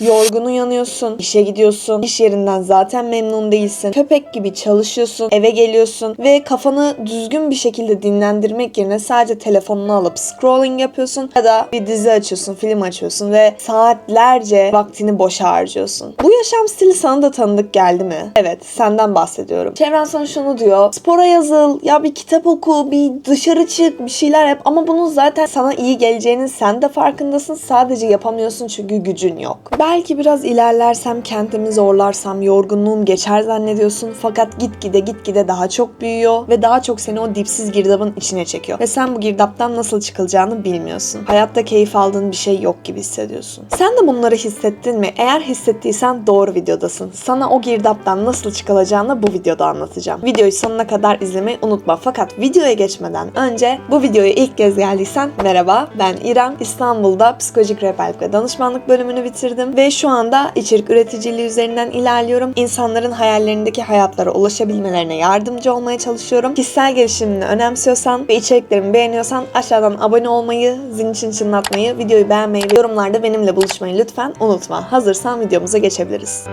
Yorgun uyanıyorsun, işe gidiyorsun, iş yerinden zaten memnun değilsin. Köpek gibi çalışıyorsun, eve geliyorsun ve kafanı düzgün bir şekilde dinlendirmek yerine sadece telefonunu alıp scrolling yapıyorsun ya da bir dizi açıyorsun, film açıyorsun ve saatlerce vaktini boşa harcıyorsun. Bu yaşam stili sana da tanıdık geldi mi? Evet, senden bahsediyorum. Çevren sana şunu diyor. Spora yazıl, ya bir kitap oku, bir dışarı çık, bir şeyler yap ama bunun zaten sana iyi geleceğinin sen de farkındasın. Sadece yapamıyorsun çünkü gücün yok. Belki biraz ilerlersem, kendimi zorlarsam yorgunluğum geçer zannediyorsun fakat gitgide gitgide daha çok büyüyor ve daha çok seni o dipsiz girdabın içine çekiyor. Ve sen bu girdaptan nasıl çıkılacağını bilmiyorsun. Hayatta keyif aldığın bir şey yok gibi hissediyorsun. Sen de bunları hissettin mi? Eğer hissettiysen doğru videodasın. Sana o girdaptan nasıl çıkılacağını bu videoda anlatacağım. Videoyu sonuna kadar izlemeyi unutma. Fakat videoya geçmeden önce bu videoya ilk kez geldiysen merhaba ben İrem. İstanbul'da psikolojik rehberlik ve danışmanlık bölümünü bitirdim ve şu anda içerik üreticiliği üzerinden ilerliyorum. İnsanların hayallerindeki hayatlara ulaşabilmelerine yardımcı olmaya çalışıyorum. Kişisel gelişimini önemsiyorsan ve içeriklerimi beğeniyorsan aşağıdan abone olmayı, zil için çınlatmayı, videoyu beğenmeyi ve yorumlarda benimle buluşmayı lütfen unutma. Hazırsan videomuza geçebiliriz.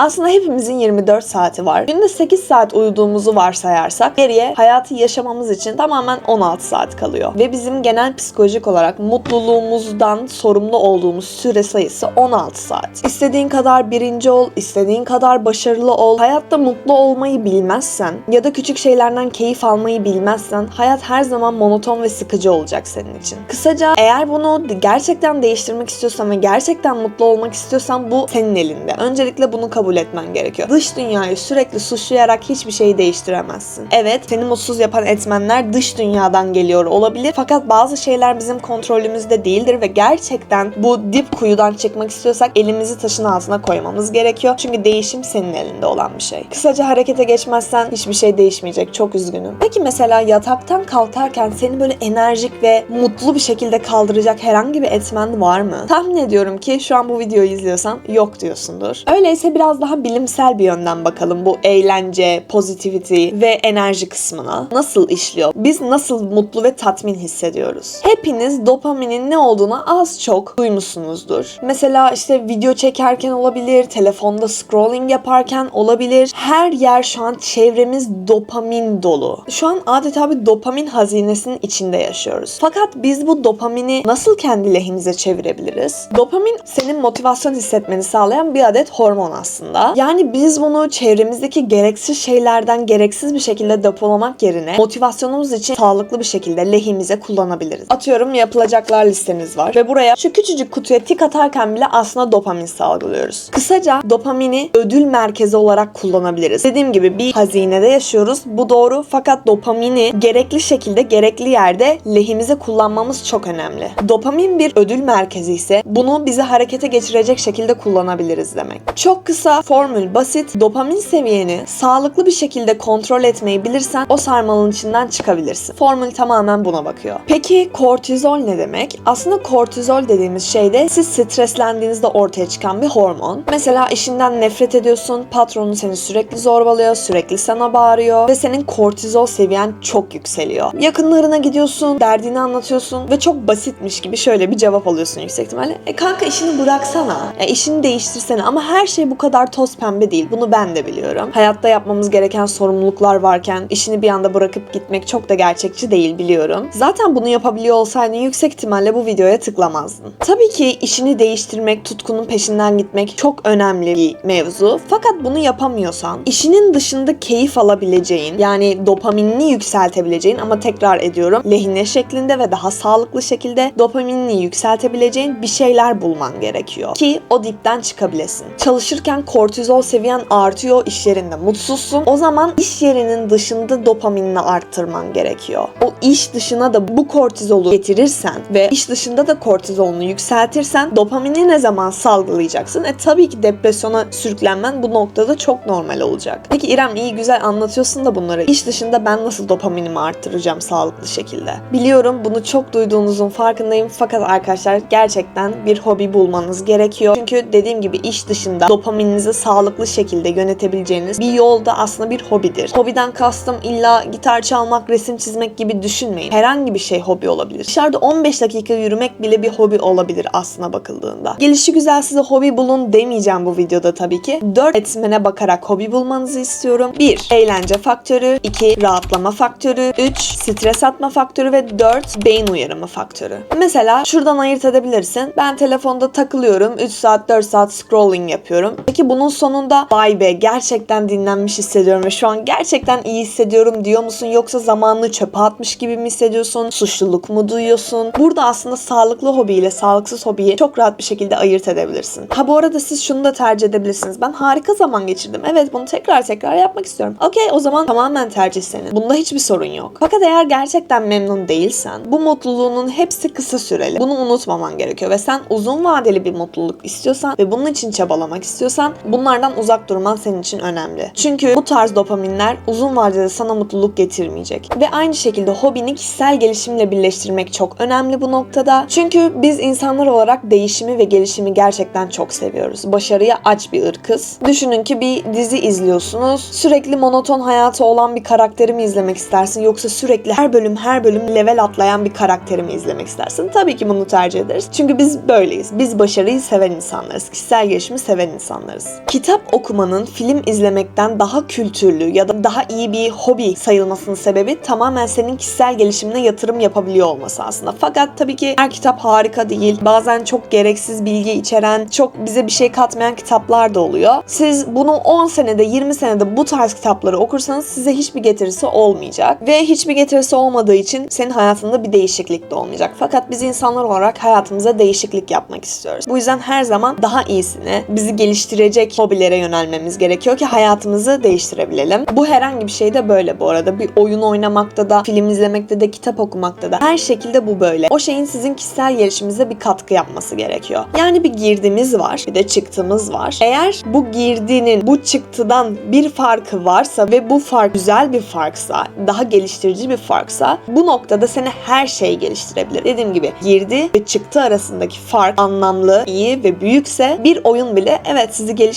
Aslında hepimizin 24 saati var. Günde 8 saat uyuduğumuzu varsayarsak geriye hayatı yaşamamız için tamamen 16 saat kalıyor. Ve bizim genel psikolojik olarak mutluluğumuzdan sorumlu olduğumuz süre sayısı 16 saat. İstediğin kadar birinci ol, istediğin kadar başarılı ol. Hayatta mutlu olmayı bilmezsen ya da küçük şeylerden keyif almayı bilmezsen hayat her zaman monoton ve sıkıcı olacak senin için. Kısaca eğer bunu gerçekten değiştirmek istiyorsan ve gerçekten mutlu olmak istiyorsan bu senin elinde. Öncelikle bunu kabul etmen gerekiyor. Dış dünyayı sürekli suçlayarak hiçbir şeyi değiştiremezsin. Evet, seni mutsuz yapan etmenler dış dünyadan geliyor olabilir. Fakat bazı şeyler bizim kontrolümüzde değildir ve gerçekten bu dip kuyudan çıkmak istiyorsak elimizi taşın altına koymamız gerekiyor. Çünkü değişim senin elinde olan bir şey. Kısaca harekete geçmezsen hiçbir şey değişmeyecek. Çok üzgünüm. Peki mesela yataktan kalkarken seni böyle enerjik ve mutlu bir şekilde kaldıracak herhangi bir etmen var mı? Tahmin ediyorum ki şu an bu videoyu izliyorsan yok diyorsundur. Öyleyse biraz daha bilimsel bir yönden bakalım bu eğlence, positivity ve enerji kısmına. Nasıl işliyor? Biz nasıl mutlu ve tatmin hissediyoruz? Hepiniz dopaminin ne olduğunu az çok duymuşsunuzdur. Mesela işte video çekerken olabilir, telefonda scrolling yaparken olabilir. Her yer şu an çevremiz dopamin dolu. Şu an adeta bir dopamin hazinesinin içinde yaşıyoruz. Fakat biz bu dopamini nasıl kendi lehimize çevirebiliriz? Dopamin senin motivasyon hissetmeni sağlayan bir adet hormon aslında. Yani biz bunu çevremizdeki gereksiz şeylerden gereksiz bir şekilde depolamak yerine motivasyonumuz için sağlıklı bir şekilde lehimize kullanabiliriz. Atıyorum yapılacaklar listemiz var ve buraya şu küçücük kutuya tik atarken bile aslında dopamin salgılıyoruz. Kısaca dopamini ödül merkezi olarak kullanabiliriz. Dediğim gibi bir hazinede yaşıyoruz. Bu doğru fakat dopamini gerekli şekilde gerekli yerde lehimize kullanmamız çok önemli. Dopamin bir ödül merkezi ise bunu bizi harekete geçirecek şekilde kullanabiliriz demek. Çok kısa formül basit. Dopamin seviyeni sağlıklı bir şekilde kontrol etmeyi bilirsen o sarmalın içinden çıkabilirsin. Formül tamamen buna bakıyor. Peki kortizol ne demek? Aslında kortizol dediğimiz şey de siz streslendiğinizde ortaya çıkan bir hormon. Mesela işinden nefret ediyorsun, patronun seni sürekli zorbalıyor, sürekli sana bağırıyor ve senin kortizol seviyen çok yükseliyor. Yakınlarına gidiyorsun, derdini anlatıyorsun ve çok basitmiş gibi şöyle bir cevap alıyorsun yüksek ihtimalle. E kanka işini bıraksana, e işini değiştirsene ama her şey bu kadar toz pembe değil. Bunu ben de biliyorum. Hayatta yapmamız gereken sorumluluklar varken işini bir anda bırakıp gitmek çok da gerçekçi değil biliyorum. Zaten bunu yapabiliyor olsaydın yüksek ihtimalle bu videoya tıklamazdın. Tabii ki işini değiştirmek, tutkunun peşinden gitmek çok önemli bir mevzu. Fakat bunu yapamıyorsan işinin dışında keyif alabileceğin yani dopaminini yükseltebileceğin ama tekrar ediyorum lehine şeklinde ve daha sağlıklı şekilde dopaminini yükseltebileceğin bir şeyler bulman gerekiyor ki o dipten çıkabilesin. Çalışırken kortizol seviyen artıyor, iş yerinde mutsuzsun. O zaman iş yerinin dışında dopaminini arttırman gerekiyor. O iş dışına da bu kortizolu getirirsen ve iş dışında da kortizolunu yükseltirsen dopamini ne zaman salgılayacaksın? E tabii ki depresyona sürüklenmen bu noktada çok normal olacak. Peki İrem iyi güzel anlatıyorsun da bunları. İş dışında ben nasıl dopaminimi arttıracağım sağlıklı şekilde? Biliyorum bunu çok duyduğunuzun farkındayım fakat arkadaşlar gerçekten bir hobi bulmanız gerekiyor. Çünkü dediğim gibi iş dışında dopamininizi vaktinizi sağlıklı şekilde yönetebileceğiniz bir yolda aslında bir hobidir. Hobiden kastım illa gitar çalmak, resim çizmek gibi düşünmeyin. Herhangi bir şey hobi olabilir. Dışarıda 15 dakika yürümek bile bir hobi olabilir aslına bakıldığında. Gelişi güzel size hobi bulun demeyeceğim bu videoda tabii ki. 4 etmene bakarak hobi bulmanızı istiyorum. 1. Eğlence faktörü. 2. Rahatlama faktörü. 3. Stres atma faktörü ve 4. Beyin uyarımı faktörü. Mesela şuradan ayırt edebilirsin. Ben telefonda takılıyorum. 3 saat 4 saat scrolling yapıyorum. Peki bunun sonunda vay be gerçekten dinlenmiş hissediyorum ve şu an gerçekten iyi hissediyorum diyor musun? Yoksa zamanını çöpe atmış gibi mi hissediyorsun? Suçluluk mu duyuyorsun? Burada aslında sağlıklı hobi ile sağlıksız hobiyi çok rahat bir şekilde ayırt edebilirsin. Ha bu arada siz şunu da tercih edebilirsiniz. Ben harika zaman geçirdim. Evet bunu tekrar tekrar yapmak istiyorum. Okey o zaman tamamen tercih senin. Bunda hiçbir sorun yok. Fakat eğer gerçekten memnun değilsen bu mutluluğunun hepsi kısa süreli. Bunu unutmaman gerekiyor ve sen uzun vadeli bir mutluluk istiyorsan ve bunun için çabalamak istiyorsan bunlardan uzak durman senin için önemli. Çünkü bu tarz dopaminler uzun vadede sana mutluluk getirmeyecek. Ve aynı şekilde hobini kişisel gelişimle birleştirmek çok önemli bu noktada. Çünkü biz insanlar olarak değişimi ve gelişimi gerçekten çok seviyoruz. Başarıya aç bir ırkız. Düşünün ki bir dizi izliyorsunuz. Sürekli monoton hayatı olan bir karakteri mi izlemek istersin yoksa sürekli her bölüm her bölüm level atlayan bir karakteri mi izlemek istersin? Tabii ki bunu tercih ederiz. Çünkü biz böyleyiz. Biz başarıyı seven insanlarız. Kişisel gelişimi seven insanlarız. Kitap okumanın film izlemekten daha kültürlü ya da daha iyi bir hobi sayılmasının sebebi tamamen senin kişisel gelişimine yatırım yapabiliyor olması aslında. Fakat tabii ki her kitap harika değil. Bazen çok gereksiz bilgi içeren, çok bize bir şey katmayan kitaplar da oluyor. Siz bunu 10 senede, 20 senede bu tarz kitapları okursanız size hiçbir getirisi olmayacak. Ve hiçbir getirisi olmadığı için senin hayatında bir değişiklik de olmayacak. Fakat biz insanlar olarak hayatımıza değişiklik yapmak istiyoruz. Bu yüzden her zaman daha iyisine, bizi geliştirecek hobilere yönelmemiz gerekiyor ki hayatımızı değiştirebilelim. Bu herhangi bir şey de böyle bu arada. Bir oyun oynamakta da, film izlemekte de, kitap okumakta da. Her şekilde bu böyle. O şeyin sizin kişisel gelişiminize bir katkı yapması gerekiyor. Yani bir girdimiz var, bir de çıktımız var. Eğer bu girdinin bu çıktıdan bir farkı varsa ve bu fark güzel bir farksa, daha geliştirici bir farksa bu noktada seni her şey geliştirebilir. Dediğim gibi girdi ve çıktı arasındaki fark anlamlı, iyi ve büyükse bir oyun bile evet sizi geliştirebilir.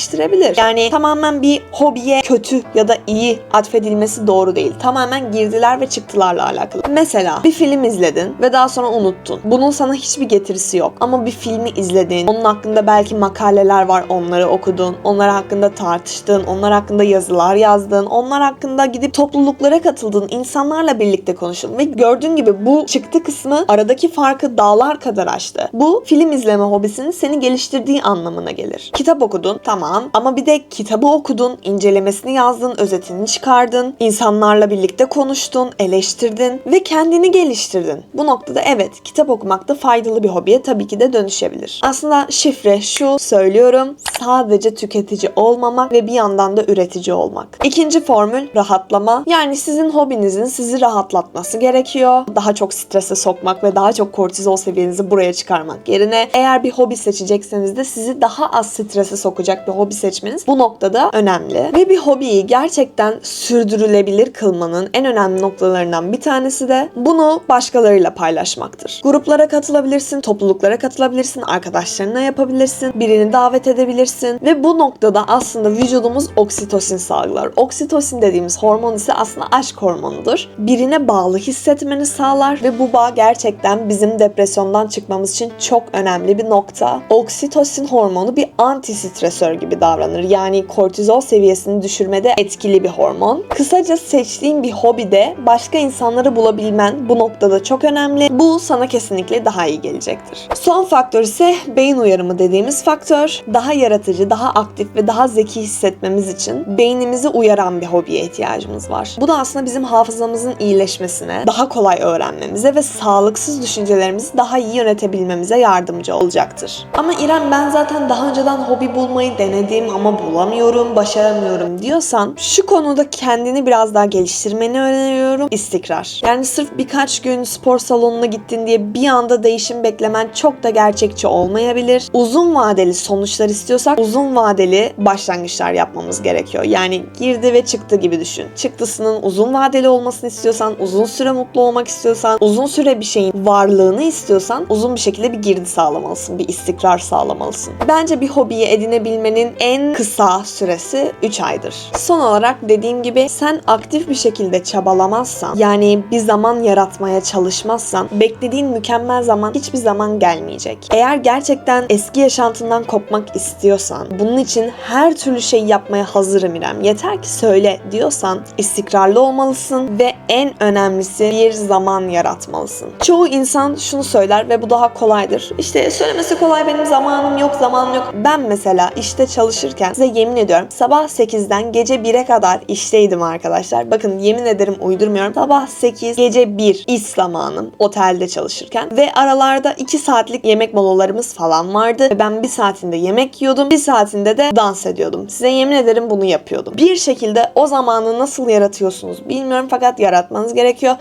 Yani tamamen bir hobiye kötü ya da iyi atfedilmesi doğru değil. Tamamen girdiler ve çıktılarla alakalı. Mesela bir film izledin ve daha sonra unuttun. Bunun sana hiçbir getirisi yok. Ama bir filmi izledin. Onun hakkında belki makaleler var onları okudun. Onlar hakkında tartıştın. Onlar hakkında yazılar yazdın. Onlar hakkında gidip topluluklara katıldın. insanlarla birlikte konuştun. Ve gördüğün gibi bu çıktı kısmı aradaki farkı dağlar kadar açtı. Bu film izleme hobisinin seni geliştirdiği anlamına gelir. Kitap okudun tamam ama bir de kitabı okudun, incelemesini yazdın, özetini çıkardın, insanlarla birlikte konuştun, eleştirdin ve kendini geliştirdin. Bu noktada evet kitap okumak da faydalı bir hobiye tabii ki de dönüşebilir. Aslında şifre şu söylüyorum sadece tüketici olmamak ve bir yandan da üretici olmak. İkinci formül rahatlama. Yani sizin hobinizin sizi rahatlatması gerekiyor. Daha çok strese sokmak ve daha çok kortizol seviyenizi buraya çıkarmak yerine eğer bir hobi seçecekseniz de sizi daha az strese sokacak bir hobi seçmeniz bu noktada önemli. Ve bir hobiyi gerçekten sürdürülebilir kılmanın en önemli noktalarından bir tanesi de bunu başkalarıyla paylaşmaktır. Gruplara katılabilirsin, topluluklara katılabilirsin, arkadaşlarına yapabilirsin, birini davet edebilirsin ve bu noktada aslında vücudumuz oksitosin salgılar. Oksitosin dediğimiz hormon ise aslında aşk hormonudur. Birine bağlı hissetmeni sağlar ve bu bağ gerçekten bizim depresyondan çıkmamız için çok önemli bir nokta. Oksitosin hormonu bir antistresör gibi davranır. Yani kortizol seviyesini düşürmede etkili bir hormon. Kısaca seçtiğin bir hobide başka insanları bulabilmen bu noktada çok önemli. Bu sana kesinlikle daha iyi gelecektir. Son faktör ise beyin uyarımı dediğimiz faktör. Daha yaratıcı, daha aktif ve daha zeki hissetmemiz için beynimizi uyaran bir hobiye ihtiyacımız var. Bu da aslında bizim hafızamızın iyileşmesine, daha kolay öğrenmemize ve sağlıksız düşüncelerimizi daha iyi yönetebilmemize yardımcı olacaktır. Ama İrem ben zaten daha önceden hobi bulmayı denedim ama bulamıyorum, başaramıyorum diyorsan şu konuda kendini biraz daha geliştirmeni öneriyorum. İstikrar. Yani sırf birkaç gün spor salonuna gittin diye bir anda değişim beklemen çok da gerçekçi olmayabilir. Uzun vadeli sonuçlar istiyorsak uzun vadeli başlangıçlar yapmamız gerekiyor. Yani girdi ve çıktı gibi düşün. Çıktısının uzun vadeli olmasını istiyorsan, uzun süre mutlu olmak istiyorsan, uzun süre bir şeyin varlığını istiyorsan uzun bir şekilde bir girdi sağlamalısın, bir istikrar sağlamalısın. Bence bir hobiyi edinebilmenin sürenin en kısa süresi 3 aydır. Son olarak dediğim gibi sen aktif bir şekilde çabalamazsan yani bir zaman yaratmaya çalışmazsan beklediğin mükemmel zaman hiçbir zaman gelmeyecek. Eğer gerçekten eski yaşantından kopmak istiyorsan bunun için her türlü şey yapmaya hazırım İrem. Yeter ki söyle diyorsan istikrarlı olmalısın ve en önemlisi bir zaman yaratmalısın. Çoğu insan şunu söyler ve bu daha kolaydır. İşte söylemesi kolay benim zamanım yok zamanım yok. Ben mesela işte çalışırken size yemin ediyorum sabah 8'den gece 1'e kadar işteydim arkadaşlar. Bakın yemin ederim uydurmuyorum. Sabah 8 gece 1 iş zamanım otelde çalışırken ve aralarda 2 saatlik yemek molalarımız falan vardı. Ben bir saatinde yemek yiyordum. Bir saatinde de dans ediyordum. Size yemin ederim bunu yapıyordum. Bir şekilde o zamanı nasıl yaratıyorsunuz bilmiyorum fakat yaratmanız gerekiyor.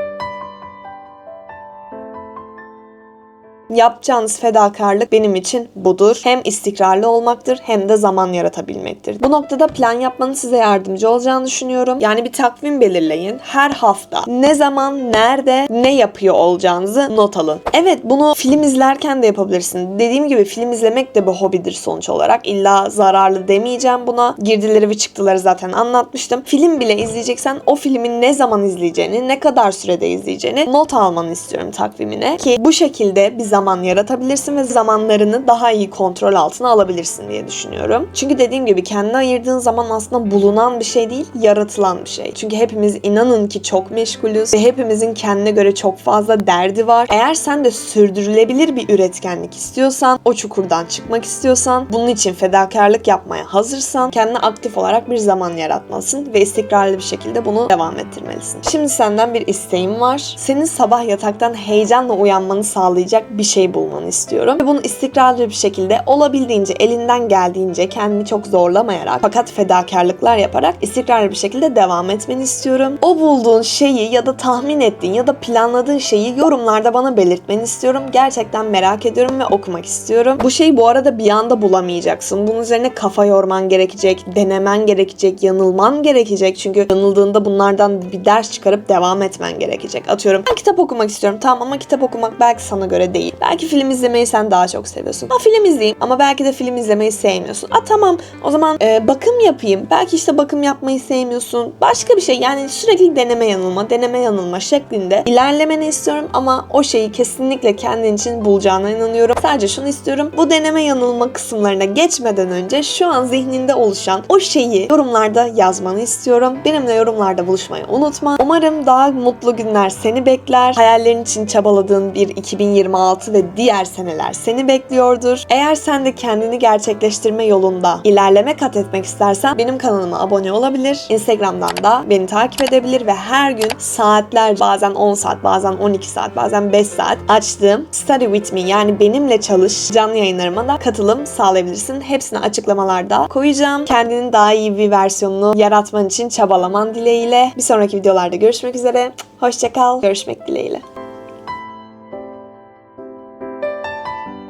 Yapacağınız fedakarlık benim için budur. Hem istikrarlı olmaktır hem de zaman yaratabilmektir. Bu noktada plan yapmanın size yardımcı olacağını düşünüyorum. Yani bir takvim belirleyin. Her hafta ne zaman, nerede, ne yapıyor olacağınızı not alın. Evet bunu film izlerken de yapabilirsin. Dediğim gibi film izlemek de bir hobidir sonuç olarak. İlla zararlı demeyeceğim buna. Girdileri ve çıktıları zaten anlatmıştım. Film bile izleyeceksen o filmin ne zaman izleyeceğini, ne kadar sürede izleyeceğini not almanı istiyorum takvimine. Ki bu şekilde bir zaman yaratabilirsin ve zamanlarını daha iyi kontrol altına alabilirsin diye düşünüyorum. Çünkü dediğim gibi kendine ayırdığın zaman aslında bulunan bir şey değil, yaratılan bir şey. Çünkü hepimiz inanın ki çok meşgulüz ve hepimizin kendine göre çok fazla derdi var. Eğer sen de sürdürülebilir bir üretkenlik istiyorsan, o çukurdan çıkmak istiyorsan, bunun için fedakarlık yapmaya hazırsan kendine aktif olarak bir zaman yaratmalısın ve istikrarlı bir şekilde bunu devam ettirmelisin. Şimdi senden bir isteğim var. Senin sabah yataktan heyecanla uyanmanı sağlayacak bir şey bulmanı istiyorum. Ve bunu istikrarlı bir şekilde olabildiğince elinden geldiğince kendini çok zorlamayarak fakat fedakarlıklar yaparak istikrarlı bir şekilde devam etmeni istiyorum. O bulduğun şeyi ya da tahmin ettiğin ya da planladığın şeyi yorumlarda bana belirtmeni istiyorum. Gerçekten merak ediyorum ve okumak istiyorum. Bu şeyi bu arada bir anda bulamayacaksın. Bunun üzerine kafa yorman gerekecek, denemen gerekecek, yanılman gerekecek. Çünkü yanıldığında bunlardan bir ders çıkarıp devam etmen gerekecek. Atıyorum ben kitap okumak istiyorum tamam ama kitap okumak belki sana göre değil. Belki film izlemeyi sen daha çok seviyorsun. Ha film izleyeyim ama belki de film izlemeyi sevmiyorsun. A tamam o zaman e, bakım yapayım. Belki işte bakım yapmayı sevmiyorsun. Başka bir şey yani sürekli deneme yanılma, deneme yanılma şeklinde ilerlemeni istiyorum ama o şeyi kesinlikle kendin için bulacağına inanıyorum. Sadece şunu istiyorum. Bu deneme yanılma kısımlarına geçmeden önce şu an zihninde oluşan o şeyi yorumlarda yazmanı istiyorum. Benimle yorumlarda buluşmayı unutma. Umarım daha mutlu günler seni bekler. Hayallerin için çabaladığın bir 2026 ve diğer seneler seni bekliyordur. Eğer sen de kendini gerçekleştirme yolunda ilerleme kat etmek istersen benim kanalıma abone olabilir. Instagram'dan da beni takip edebilir ve her gün saatler bazen 10 saat bazen 12 saat bazen 5 saat açtığım Study With Me yani benimle çalış canlı yayınlarıma da katılım sağlayabilirsin. Hepsini açıklamalarda koyacağım. Kendinin daha iyi bir versiyonunu yaratman için çabalaman dileğiyle. Bir sonraki videolarda görüşmek üzere. Hoşçakal. Görüşmek dileğiyle.